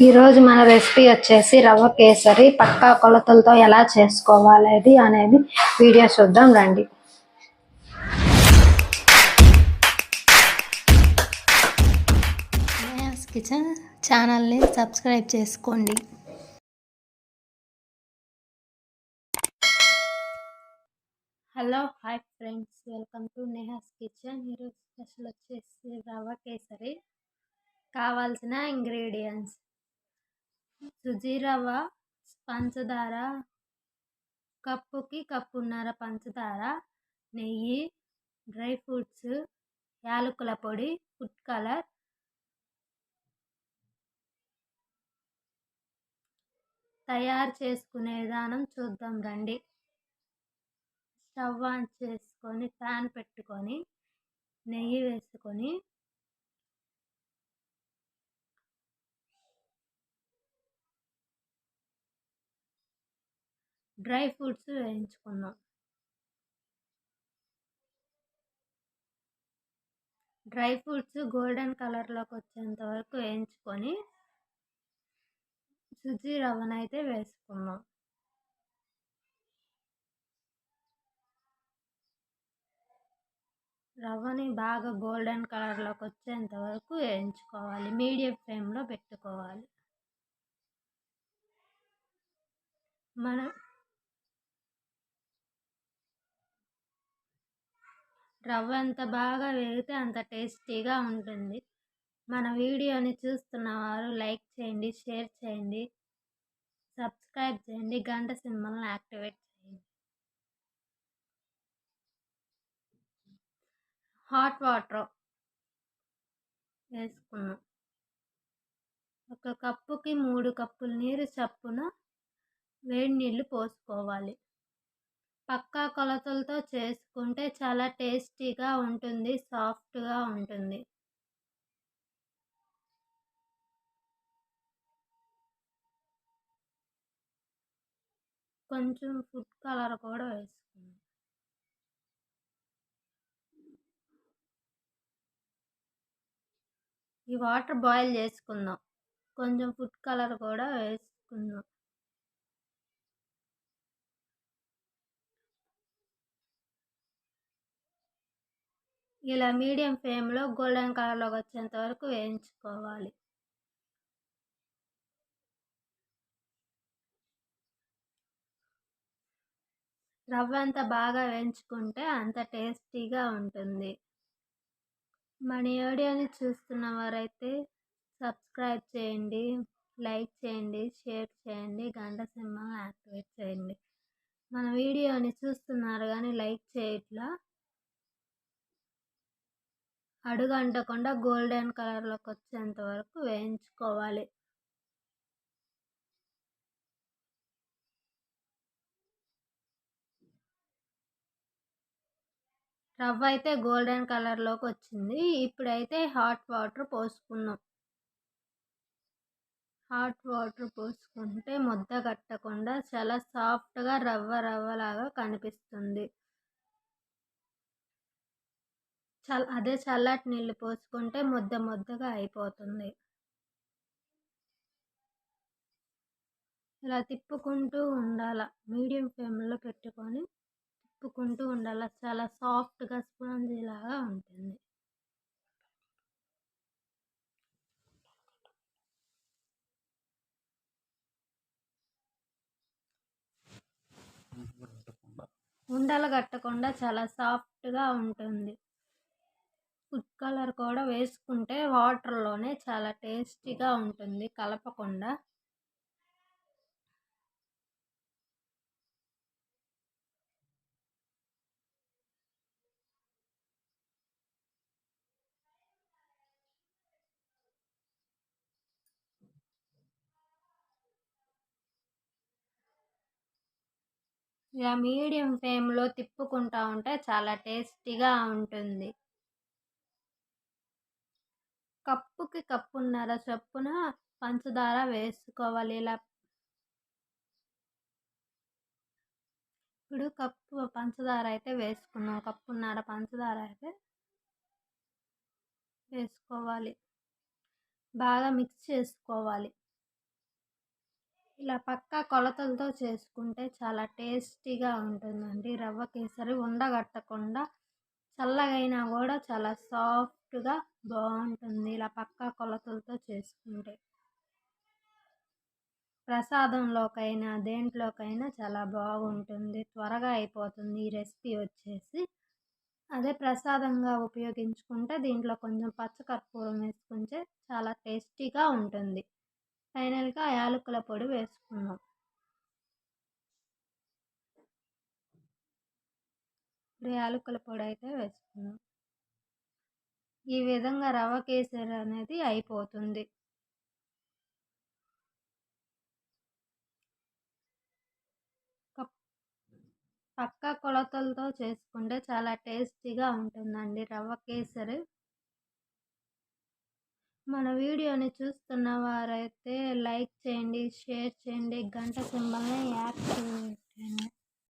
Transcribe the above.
ఈరోజు మన రెసిపీ వచ్చేసి రవ్వ కేసరి పక్కా కొలతలతో ఎలా చేసుకోవాలి అనేది వీడియో చూద్దాం రండి. నేహాస్ కిచెన్ ఛానల్ని సబ్స్క్రైబ్ చేసుకోండి. Hello hi friends welcome to Neha's kitchen ఈరోజు స్పెషల్ వచ్చేసి రవ్వ కేసరి. కావాల్సిన ఇంగ్రీడియంట్స్ సుజీరవ్వ పంచదార కప్పుకి కప్పున్నర పంచదార నెయ్యి డ్రై ఫ్రూట్స్ యాలకుల పొడి ఫుడ్ కలర్. తయారు చేసుకునే విధానం చూద్దాం రండి. స్టవ్ ఆన్ చేసుకొని ప్యాన్ పెట్టుకొని నెయ్యి వేసుకొని డ్రై ఫ్రూట్స్ వేయించుకుందాం డ్రై ఫ్రూట్స్ గోల్డెన్ కలర్లోకి వచ్చేంత వరకు వేయించుకొని సుజీ రవ్వనైతే వేసుకుందాం రవ్వని బాగా గోల్డెన్ కలర్లోకి వచ్చేంత వరకు వేయించుకోవాలి. మీడియం ఫ్లేమ్లో పెట్టుకోవాలి. మనం రవ్వ ఎంత బాగా వేగితే అంత టేస్టీగా ఉంటుంది. మన వీడియోని చూస్తున్న వారు లైక్ చేయండి షేర్ చేయండి సబ్స్క్రైబ్ చేయండి గంట సింబల్ని యాక్టివేట్ చేయండి. హాట్ వాటర్ వేసుకున్నాం. ఒక కప్పుకి మూడు కప్పులు నీరు చప్పున వేడి నీళ్ళు పోసుకోవాలి. పక్కా కొలతలతో చేసుకుంటే చాలా టేస్టీగా ఉంటుంది సాఫ్ట్గా ఉంటుంది. కొంచెం ఫుడ్ కలర్ కూడా వేసుకుందాం. ఈ వాటర్ బాయిల్ చేసుకుందాం. కొంచెం ఫుడ్ కలర్ కూడా వేసుకుందాం. ఇలా మీడియం ఫ్లేమ్లో గోల్డెన్ కలర్లోకి వచ్చేంత వరకు వేయించుకోవాలి. రవ్వ అంత బాగా వేయించుకుంటే అంత టేస్టీగా ఉంటుంది. మన వీడియోని చూస్తున్న వారైతే సబ్స్క్రైబ్ చేయండి లైక్ చేయండి షేర్ చేయండి గంట సింహం యాక్టివేట్ చేయండి. మన వీడియోని చూస్తున్నారు కానీ లైక్ చేయట్లా అడుగు అంటకుండా గోల్డెన్ కలర్లోకి వచ్చేంత వరకు వేయించుకోవాలి. రవ్వ అయితే గోల్డెన్ కలర్లోకి వచ్చింది ఇప్పుడైతే హాట్ వాటర్ పోసుకుందాం. హాట్ వాటర్ పోసుకుంటే ముద్ద కట్టకుండా చాలా సాఫ్ట్గా రవ్వ రవ్వలాగా కనిపిస్తుంది. చల్ అదే చల్లటి నీళ్ళు పోసుకుంటే ముద్ద ముద్దగా అయిపోతుంది. ఇలా తిప్పుకుంటూ ఉండాల మీడియం ఫ్లేమ్లో పెట్టుకొని తిప్పుకుంటూ ఉండాలి. చాలా సాఫ్ట్గా స్పాంజీ లాగా ఉంటుంది. ఉండలు కట్టకుండా చాలా సాఫ్ట్గా ఉంటుంది. ఫుడ్ కలర్ కూడా వేసుకుంటే వాటర్లోనే చాలా టేస్టీగా ఉంటుంది కలపకుండా. ఇలా మీడియం ఫ్లేమ్లో తిప్పుకుంటా ఉంటే చాలా టేస్టీగా ఉంటుంది. కప్పుకి కప్పున్నర చొప్పున పంచదార వేసుకోవాలి. ఇలా ఇప్పుడు కప్పు పంచదార అయితే వేసుకున్నాం. కప్పున్నర పంచదార అయితే వేసుకోవాలి. బాగా మిక్స్ చేసుకోవాలి. ఇలా పక్కా కొలతలతో చేసుకుంటే చాలా టేస్టీగా ఉంటుందండి. రవ్వ కేసరి ఉండగట్టకుండా చల్లగైనా కూడా చాలా సాఫ్ట్గా బాగుంటుంది ఇలా పక్కా కొలతలతో చేసుకుంటే. ప్రసాదంలోకైనా దేంట్లోకైనా చాలా బాగుంటుంది త్వరగా అయిపోతుంది ఈ రెసిపీ వచ్చేసి. అదే ప్రసాదంగా ఉపయోగించుకుంటే దీంట్లో కొంచెం పచ్చకర్పూరం వేసుకుంటే చాలా టేస్టీగా ఉంటుంది. ఫైనల్గా యాలకుల పొడి వేసుకుందాం ఇప్పుడు యాలకుల పొడి అయితే వేసుకున్నాం. ఈ విధంగా రవ్వ కేసరి అనేది అయిపోతుంది. పక్క కొలతలతో చేసుకుంటే చాలా టేస్టీగా ఉంటుందండి రవ్వ కేసరి. మన వీడియోని చూస్తున్న వారైతే లైక్ చేయండి షేర్ చేయండి గంట సింబల్ని చేయండి.